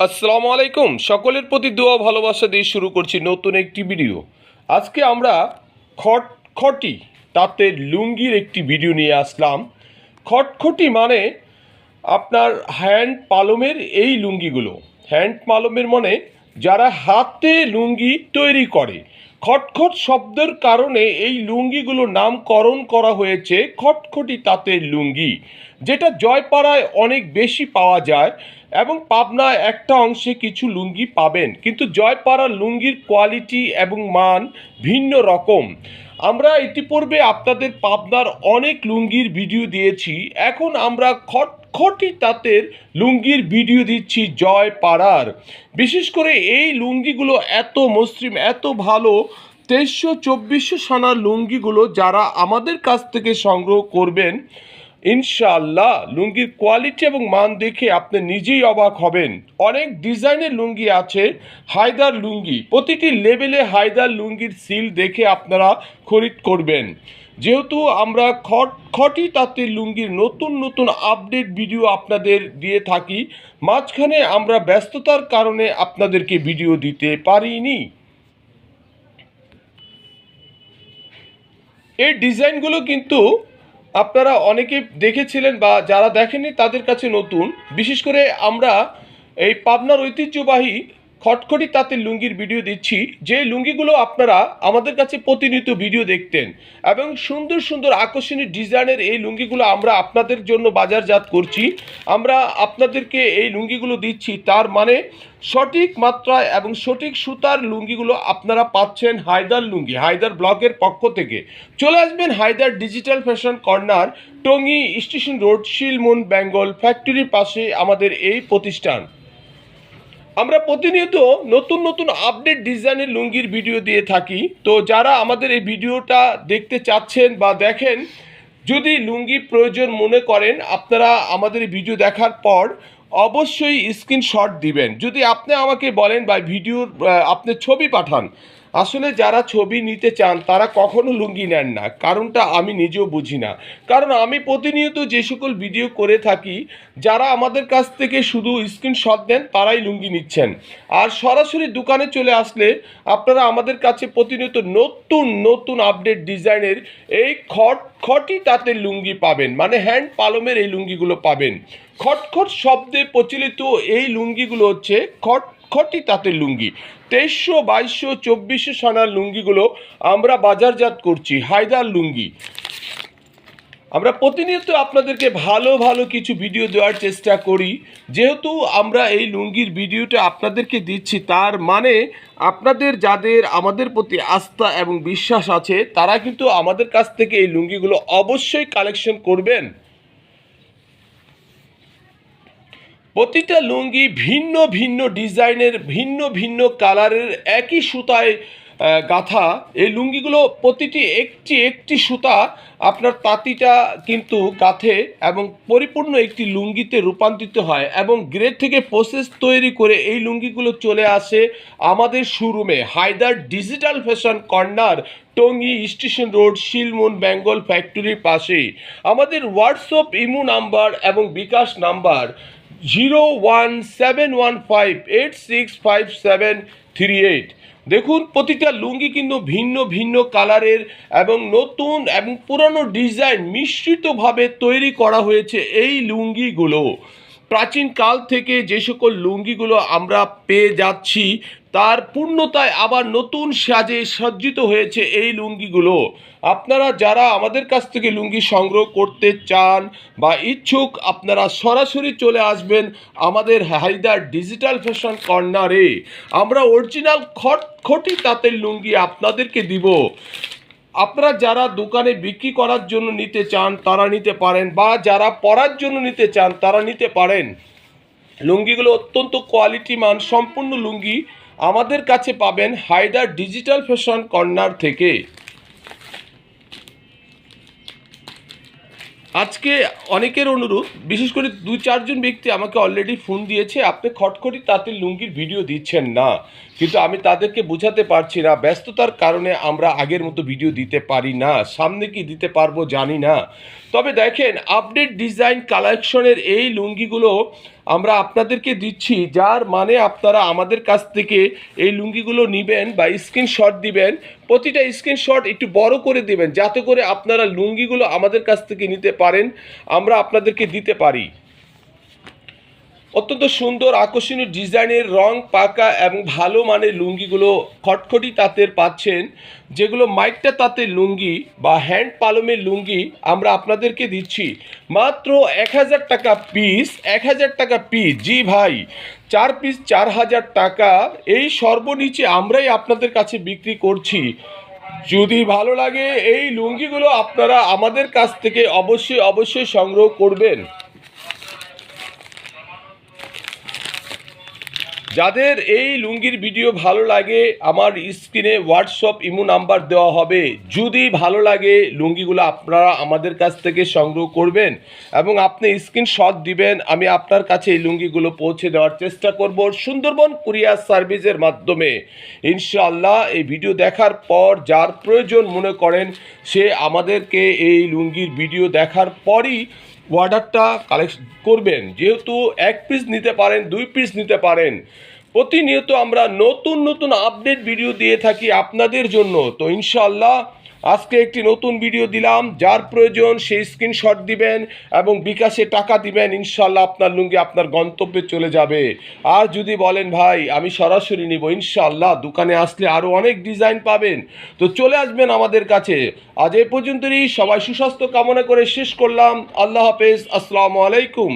আসসালামু আলাইকুম। সকলের প্রতি দোয়া ভালোবাসা দিয়ে শুরু করছি নতুন একটি ভিডিও। আজকে আমরা খটখটি তাঁতের লুঙ্গির একটি ভিডিও নিয়ে আসলাম। খটখটি মানে আপনার হ্যান্ড পালমের এই লুঙ্গিগুলো। হ্যান্ড পালমের মানে যারা হাতে লুঙ্গি তৈরি করে খটখট শব্দের কারণে এই লুঙ্গিগুলো নামকরণ করা হয়েছে খটখটি তাঁতের লুঙ্গি, যেটা জয়পাড়ায় অনেক বেশি পাওয়া যায় এবং পাবনায় একটা অংশে কিছু লুঙ্গি পাবেন। কিন্তু জয়পাড়ার লুঙ্গির কোয়ালিটি এবং মান ভিন্ন রকম। আমরা ইতিপূর্বে আপনাদের পাবনার অনেক লুঙ্গির ভিডিও দিয়েছি। এখন আমরা খটখটি তাঁতের লুঙ্গির ভিডিও দিচ্ছি জয় পাড়ার। বিশেষ করে এই লুঙ্গিগুলো এত মসৃণ, এত ভালো, তেইশশো চব্বিশশো সানার লুঙ্গিগুলো যারা আমাদের কাছ থেকে সংগ্রহ করবেন, ইনশাআল্লাহ লুঙ্গির কোয়ালিটি এবং মান দেখে আপনি নিজেই অবাক হবেন। অনেক ডিজাইনের লুঙ্গি আছে, হায়দার লুঙ্গি। প্রতিটি লেভেলে হায়দার লুঙ্গির সিল দেখে আপনারা খরিদ করবেন। যেহেতু আমরা খট, খটি তাতে লুঙ্গির নতুন নতুন আপডেট ভিডিও আপনাদের দিয়ে থাকি, মাঝখানে আমরা ব্যস্ততার কারণে আপনাদেরকে ভিডিও দিতে পারিনি। এই ডিজাইনগুলো কিন্তু আপনারা অনেকে দেখেছিলেন বা যারা দেখেননি তাদের কাছে নতুন। বিশেষ করে আমরা এই পাবনার ঐতিহ্যবাহী খটখটি তাঁতের লুঙ্গির ভিডিও দিচ্ছি। যে লুঙ্গিগুলো আপনারা আমাদের কাছে প্রতিনিয়ত ভিডিও দেখতেন এবং সুন্দর সুন্দর আকর্ষণীয় ডিজাইনের এই লুঙ্গিগুলো আমরা আপনাদের জন্য বাজারজাত করছি। আমরা আপনাদেরকে এই লুঙ্গিগুলো দিচ্ছি। তার মানে সঠিক মাত্রায় এবং সঠিক সুতার লুঙ্গিগুলো আপনারা পাচ্ছেন হায়দার লুঙ্গি, হায়দার ব্লকের পক্ষ থেকে। চলে আসবেন Haider digital fashion corner Tongi station road Shilmun Bengal ফ্যাক্টরির পাশে আমাদের এই প্রতিষ্ঠান। আমরা প্রতিনিয়ত নতুন নতুন আপডেট ডিজাইনের লুঙ্গির ভিডিও দিয়ে থাকি। তো যারা আমাদের এই ভিডিওটা দেখতে চাচ্ছেন বা দেখেন, যদি লুঙ্গি প্রয়োজন মনে করেন, আপনারা আমাদের ভিডিও দেখার পর অবশ্যই স্ক্রিনশট দিবেন। যদি আপনি আমাকে বলেন বা ভিডিওর আপনি ছবি পাঠান আসলে যারা ছবি নিতে চান, তারা কখনো লুঙ্গি নেন না। কারণটা আমি নিজেও বুঝি না। কারণ আমি প্রতিনিয়ত যে সকল ভিডিও করে থাকি, যারা আমাদের কাছ থেকে শুধু স্ক্রিনশট দেন, তারাই লুঙ্গি নিচ্ছেন। আর সরাসরি দোকানে চলে আসলে আপনারা আমাদের কাছে প্রতিনিয়ত নতুন নতুন আপডেট ডিজাইনের এই খট খটি তাঁতের লুঙ্গি পাবেন। মানে হ্যান্ড পালমের এই লুঙ্গিগুলো পাবেন। খটখট শব্দে প্রচলিত এই লুঙ্গিগুলো হচ্ছে খট খটি তাঁতের লুঙ্গি। তেইশশো, বাইশশো, চব্বিশশো সানার লুঙ্গিগুলো আমরা বাজারজাত করছি, হায়দার লুঙ্গি। আমরা প্রতিনিয়ত আপনাদেরকে ভালো ভালো কিছু ভিডিও দেওয়ার চেষ্টা করি। যেহেতু আমরা এই লুঙ্গির ভিডিওটা আপনাদেরকে দিচ্ছি, তার মানে আপনাদের যাদের আমাদের প্রতি আস্থা এবং বিশ্বাস আছে, তারা কিন্তু আমাদের কাছ থেকে এই লুঙ্গিগুলো অবশ্যই কালেকশন করবেন। প্রতিটা লুঙ্গি ভিন্ন ভিন্ন ডিজাইনের, ভিন্ন ভিন্ন কালারের একই সুতায় গাঁথা। এই লুঙ্গিগুলো প্রতিটি একটি একটি সুতা আপনার তাঁতিটা কিন্তু গাঁথে এবং পরিপূর্ণ একটি লুঙ্গিতে রূপান্তরিত হয় এবং গ্রেড থেকে প্রসেস তৈরি করে এই লুঙ্গিগুলো চলে আসে আমাদের শোরুমে। Haider digital fashion corner, Tongi station road Shilmun Bengal ফ্যাক্টরির পাশেই। আমাদের হোয়াটসঅ্যাপ, ইমো নাম্বার এবং bKash number. Zero one seven one five eight six five seven three eight দেখুন, প্রতিটা লুঙ্গি কিন্তু ভিন্ন ভিন্ন কালারের এবং নতুন এবং পুরনো ডিজাইন মিশ্রিতভাবে তৈরি করা হয়েছে এই লুঙ্গিগুলো। প্রাচীন কাল থেকে যে সকল লুঙ্গিগুলো আমরা পেয়ে যাচ্ছি তার পূর্ণতায় আবার নতুন সাজে সজ্জিত হয়েছে এই লুঙ্গিগুলো। আপনারা যারা আমাদের কাছ থেকে লুঙ্গি সংগ্রহ করতে চান বা ইচ্ছুক, আপনারা সরাসরি চলে আসবেন আমাদের হায়দার ডিজিটাল ফ্যাশন কর্নারে। আমরা অরিজিনাল খট, খটি তাঁতের লুঙ্গি আপনাদেরকে দিব। আপনারা যারা দোকানে বিক্রি করার জন্য নিতে চান, তারা নিতে পারেন বা যারা পরার জন্য নিতে চান, তারা নিতে পারেন। লুঙ্গিগুলো অত্যন্ত কোয়ালিটি মান, সম্পূর্ণ লুঙ্গি আমাদের কাছে পাবেন হায়দার ডিজিটাল ফ্যাশন কর্নার থেকে। আজকে অনেকের অনুরোধ, বিশেষ করে দু চারজন ব্যক্তি আমাকে অলরেডি ফোন দিয়েছে, আপনি খটখটি তাঁতের লুঙ্গির ভিডিও দিচ্ছেন না। কিন্তু আমি তাদেরকে বোঝাতে পারছি না, ব্যস্ততার কারণে আমরা আগের মতো ভিডিও দিতে পারি না, সামনে কি দিতে পারব জানি না। তবে দেখেন আপডেট ডিজাইন কালেকশনের এই লুঙ্গিগুলো আমরা আপনাদেরকে দিচ্ছি, যার মানে আপনারা আমাদের কাছ থেকে এই লুঙ্গিগুলো নেবেন বা স্ক্রিনশট দিবেন। প্রতিটা স্ক্রিনশট একটু বড় করে দেবেন, যাতে করে আপনারা লুঙ্গিগুলো আমাদের কাছ থেকে নিতে পারেন, আমরা আপনাদেরকে দিতে পারি। অত্যন্ত সুন্দর, আকর্ষণীয় ডিজাইনের রং পাকা এবং ভালো মানের লুঙ্গিগুলো খটখটি তাঁতের পাচ্ছেন, যেগুলো মাইকটা তাঁতের লুঙ্গি বা হ্যান্ড পালমের লুঙ্গি আমরা আপনাদেরকে দিচ্ছি। মাত্র এক হাজার টাকা পিস, এক হাজার টাকা পিস, জি ভাই, চার পিস চার হাজার টাকা। এই সর্বনিচে আমরাই আপনাদের কাছে বিক্রি করছি। যদি ভালো লাগে, এই লুঙ্গিগুলো আপনারা আমাদের কাছ থেকে অবশ্যই অবশ্যই সংগ্রহ করবেন। যাদের এই লুঙ্গির ভিডিও ভালো লাগে, আমার স্ক্রিনে হোয়াটসঅ্যাপ ইমো নাম্বার দেওয়া হবে। যদি ভালো লাগে, লুঙ্গিগুলো আপনারা আমাদের কাছ থেকে সংগ্রহ করবেন এবং আপনি স্ক্রিনশট দিবেন, আমি আপনার কাছে এই লুঙ্গিগুলো পৌঁছে দেওয়ার চেষ্টা করব সুন্দরবন কুরিয়ার সার্ভিসের মাধ্যমে। ইনশাআল্লাহ, এই ভিডিও দেখার পর যার প্রয়োজন মনে করেন, সে আমাদেরকে এই লুঙ্গির ভিডিও দেখার পরই অর্ডারটা কালেক্ট করবেন। যেহেতু এক পিস নিতে পারেন দুই পিস নিতে পারেন। প্রতিনিয়ত আমরা নতুন নতুন আপডেট ভিডিও দিয়ে থাকি আপনাদের জন্য। তো ইনশাল্লাহ আজকে একটি নতুন ভিডিও দিলাম। যার প্রয়োজন সেই স্ক্রিনশট দিবেন এবং বিকাশে টাকা দিবেন। ইনশাল্লাহ আপনার লুঙ্গি আপনার গন্তব্যে চলে যাবে। আর যদি বলেন, ভাই, আমি সরাসরি নিব। ইনশাল্লাহ দোকানে আসলে আরও অনেক ডিজাইন পাবেন। তো চলে আসবেন আমাদের কাছে। আজ এ পর্যন্তই। সবাই সুস্বাস্থ্য কামনা করে শেষ করলাম। আল্লাহ হাফেজ। আসসালামু আলাইকুম।